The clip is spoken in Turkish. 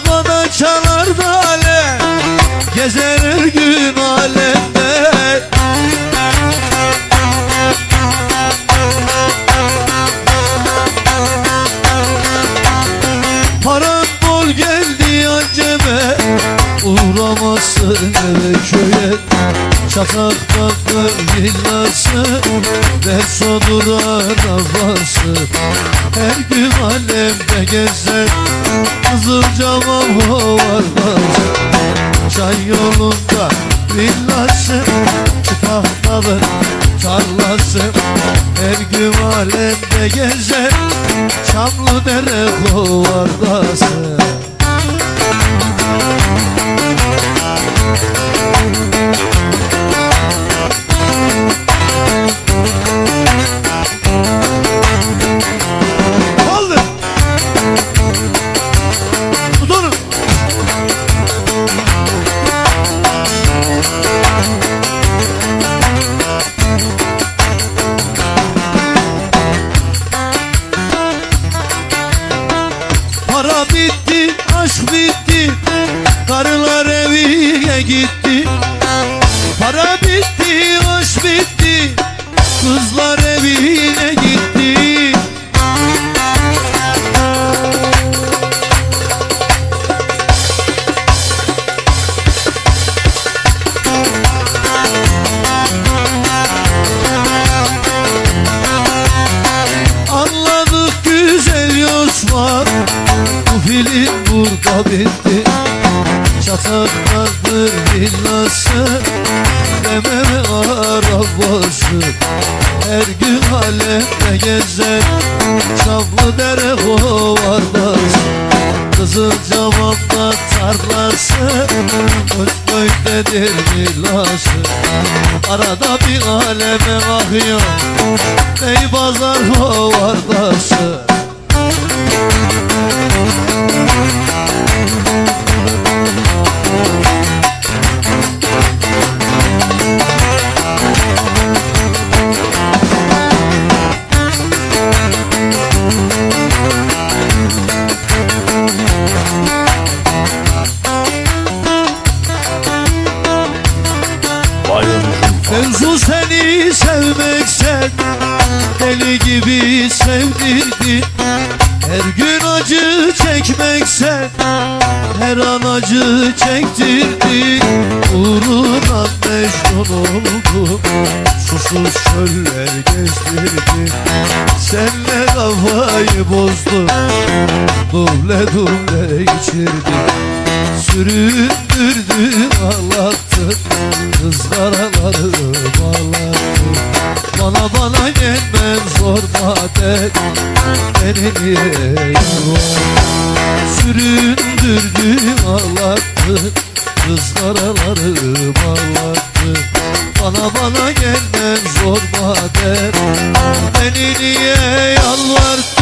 Arabada çalar dale Gezer her gün Eve köye Çakak bakır villası Verso durar arabası Her gün alemde gezer Kızılcamam hovarmaz Çay yolunda villası Çıpahtalı tarlası. Her gün alemde gezer Çamlı dere kovardası Para bitti, aşk bitti. Karılar evine gitti bitti. Çataklardır villası Dememe arabası Her gün alemde gezer Çamlı dere kovardası Kızıl camamda tarlası Özköy'dedir villası. Arada bir aleme bakıyor Ey pazar kovardası Mevzu seni sevmeksen Deli gibi sevdirdi. Her gün acı çekmeksen Her an acı çektirdi. Uğruna mecnun oldum Susuz çöller gezdirdi. Senle kafayı bozdu Duble duble içirdi. Süründürdü ağlattı Kızgaraları bağlattı Bana bana gelmem zor madet Beni niye yalvar Süründürdü ağlattı Kızgaraları bağlattı. Bana bana gelmem zor madet Beni niye yalvarttı